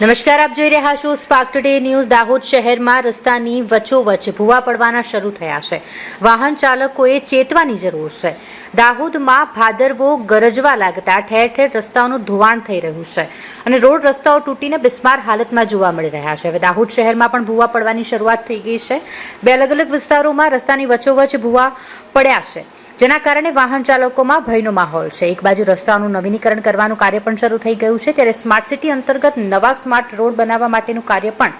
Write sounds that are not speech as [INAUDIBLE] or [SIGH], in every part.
નમસ્કાર, આપ જોઈ રહ્યા છો સ્પાર્ક ટુડે ન્યૂઝ દાહોદ શહેરમાં રસ્તાની વચ્ચોવચ્ચ ભૂવા પડવાના શરૂ થયા છે. વાહન ચાલકોએ ચેતવાની જરૂર છે. દાહોદમાં ભાદરવો ગરજવા લાગતા ઠેર ઠેર રસ્તાઓનું ધોવાણ થઈ રહ્યું છે અને રોડ રસ્તાઓ તૂટીને બિસ્માર હાલતમાં જોવા મળી રહ્યા છે. હવે દાહોદ શહેરમાં પણ ભૂવા પડવાની શરૂઆત થઈ ગઈ છે. બે અલગ અલગ વિસ્તારોમાં રસ્તાની વચ્ચોવચ્ચ ભૂવા પડ્યા છે. જેના કારણે વાહન ચાલકોમાં ભયનો માહોલ છે. એક બાજુ રસ્તાઓનું નવીનીકરણ કરવાનું કાર્ય પણ શરૂ થઈ ગયું છે. ત્યારે સ્માર્ટ સિટી અંતર્ગત નવા સ્માર્ટ રોડ બનાવવા માટેનું કાર્ય પણ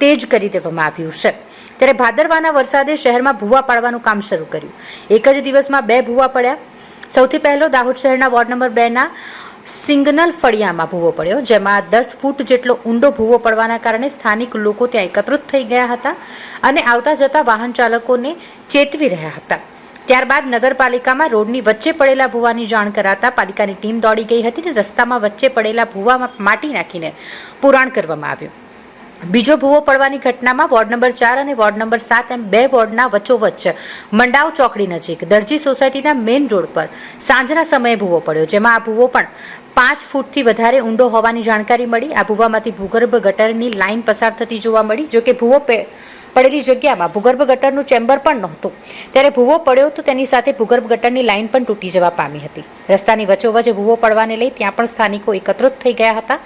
તેજ કરી દેવામાં આવ્યું છે. ત્યારે ભાદરવાના વરસાદે શહેરમાં ભૂવા પાડવાનું કામ શરૂ કર્યું. એક જ દિવસમાં બે ભૂવા પડ્યા. સૌથી પહેલો દાહોદ શહેરના વોર્ડ નંબર બેના સિંગનલ ફળિયામાં ભૂવો પડ્યો, જેમાં દસ ફૂટ જેટલો ઊંડો ભૂવો પડવાના કારણે સ્થાનિક લોકો ત્યાં એકત્રિત થઈ ગયા હતા અને આવતા જતા વાહન ચાલકોને ચેતવી રહ્યા હતા. ત્યારબાદ નગરપાલિકામાં રોડની વચ્ચે પડેલા ભૂવાની જાણ કરાતા પાલિકાની ટીમ દોડી ગઈ હતી અને રસ્તામાં વચ્ચે પડેલા ભૂવામાં માટી નાખીને પુરાણ કરવામાં આવ્યું. બીજો ભૂવો પડવાની ઘટનામાં વોર્ડ નંબર ચાર અને વોર્ડ નંબર સાત એમ બે વોર્ડના વચ્ચોવચ્ચ મંડાવ ચોકડી નજીક દરજી સોસાયટીના મેઇન રોડ પર સાંજના સમયે ભૂવો પડ્યો, જેમાં આ ભૂવો પણ પાંચ ફૂટથી વધારે ઊંડો હોવાની જાણકારી મળી. આ ભૂવામાંથી ભૂગર્ભ ગટરની લાઇન પસાર થતી જોવા મળી, જોકે ભૂવો પે- પડેલી જગ્યામાં ભૂગર્ભ ગટરનું ચેમ્બર પણ નહોતું. ત્યારે ભૂવો પડ્યો તો તેની સાથે ભૂગર્ભ ગટરની લાઇન પણ તૂટી જવા પામી હતી. રસ્તાની વચ્ચોવચ્ચ ભૂવો પડવાને લઈ ત્યાં પણ સ્થાનિકો એકત્રિત થઈ ગયા હતા.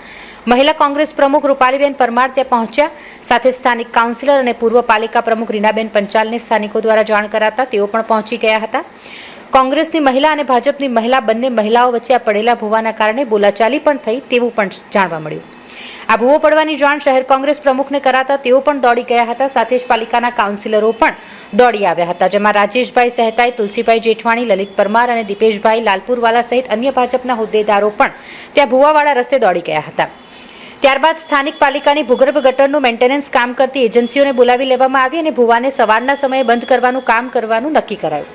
મહિલા કોંગ્રેસ પ્રમુખ રૂપાલીબેન પરમાર ત્યાં પહોંચ્યા. સાથે સ્થાનિક કાઉન્સિલર અને પૂર્વ પાલિકા પ્રમુખ રીનાબેન પંચાલને સ્થાનિકો દ્વારા જાણ કરાતા તેઓ પણ પહોંચી ગયા હતા. કોંગ્રેસની મહિલા અને ભાજપની મહિલા બંને મહિલાઓ વચ્ચે આ પડેલા ભૂવાના કારણે બોલાચાલી પણ થઈ તેવું પણ જાણવા મળ્યું. આ ભૂવો પડવાની જાણ શહેર કોંગ્રેસ પ્રમુખને કરાતા તેઓ પણ દોડી ગયા હતા. સાથે જ પાલિકાના કાઉન્સિલરો પણ દોડી આવ્યા હતા, જેમાં રાજેશભાઈ સહેતાઈ, તુલસીભાઈ જેઠવાણી, લલિત પરમાર અને દીપેશભાઈ લાલપુરવાલા સહિત અન્ય ભાજપના હોદ્દેદારો પણ ત્યાં ભૂવાવાળા રસ્તે દોડી ગયા હતા. ત્યારબાદ સ્થાનિક પાલિકાની ભૂગર્ભ ગટરનું મેન્ટેનન્સ કામ કરતી એજન્સીઓને બોલાવી લેવામાં આવી અને ભુવાને સવારના સમયે બંધ કરવાનું કામ કરવાનું નક્કી કરાયું.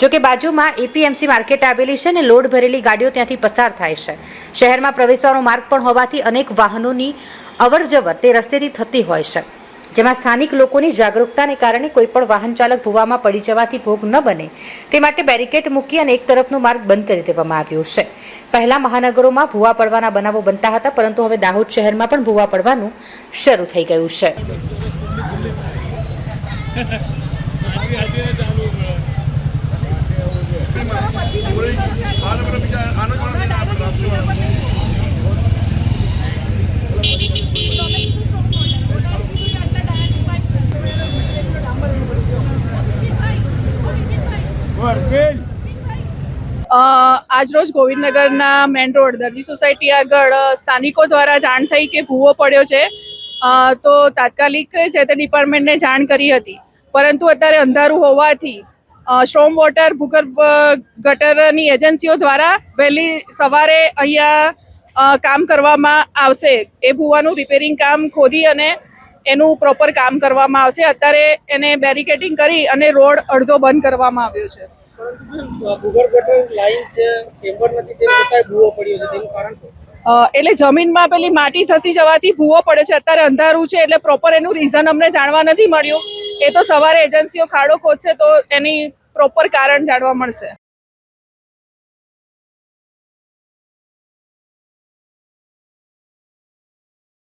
જોકે બાજુમાં એપીએમસી માર્કેટ આવેલી છે અને લોડ ભરેલી ગાડીઓ ત્યાંથી પસાર થાય છે. શહેરમાં પ્રવેશવાનો માર્ગ પણ હોવાથી અનેક વાહનોની અવરજવર તે રસ્તેથી થતી હોય છે. જેમાં સ્થાનિક લોકોની જાગૃતતાને કારણે કોઈ પણ વાહન ચાલક ભૂવામાં પડી જવાથી ભોગ ન બને તે માટે બેરિકેડ મૂકી અને એક તરફનો માર્ગ બંધ કરી દેવામાં આવ્યો છે. પહેલા મહાનગરોમાં ભૂવા પડવાના બનાવો બનતા હતા, પરંતુ હવે દાહોદ શહેરમાં પણ ભૂવા પડવાનું શરૂ થઈ ગયું છે. [LAUGHS] આજરોજ ગોવિંદનગરના મેન રોડ, દરજી સોસાયટી આગળ સ્થાનિકો દ્વારા જાણ થઈ કે ભૂવો પડ્યો છે. તો તાત્કાલિક જે તે ડિપાર્ટમેન્ટને જાણ કરી હતી. પરંતુ અત્યારે અંધારું હોવાથી સ્ટ્રોમ વોટર ભૂગર્ભ ગટરની એજન્સીઓ દ્વારા વહેલી સવારે અહીંયા કામ કરવામાં આવશે. એ ભૂવાનું રિપેરિંગ કામ ખોદી અને એનું પ્રોપર કામ કરવામાં આવશે. અત્યારે એને બેરિકેટિંગ કરી અને રોડ અડધો બંધ કરવામાં આવ્યો છે. એટલે જમીનમાં પેલી માટી થસી જવાથી ભૂવો પડે છે. અત્યારે અંધારું છે એટલે પ્રોપર એનું રીઝન અમને જાણવા નથી મળ્યું. એ તો સવારે એજન્સીઓ ખાડો ખોદશે તો એની પ્રોપર કારણ જાણવા મળશે.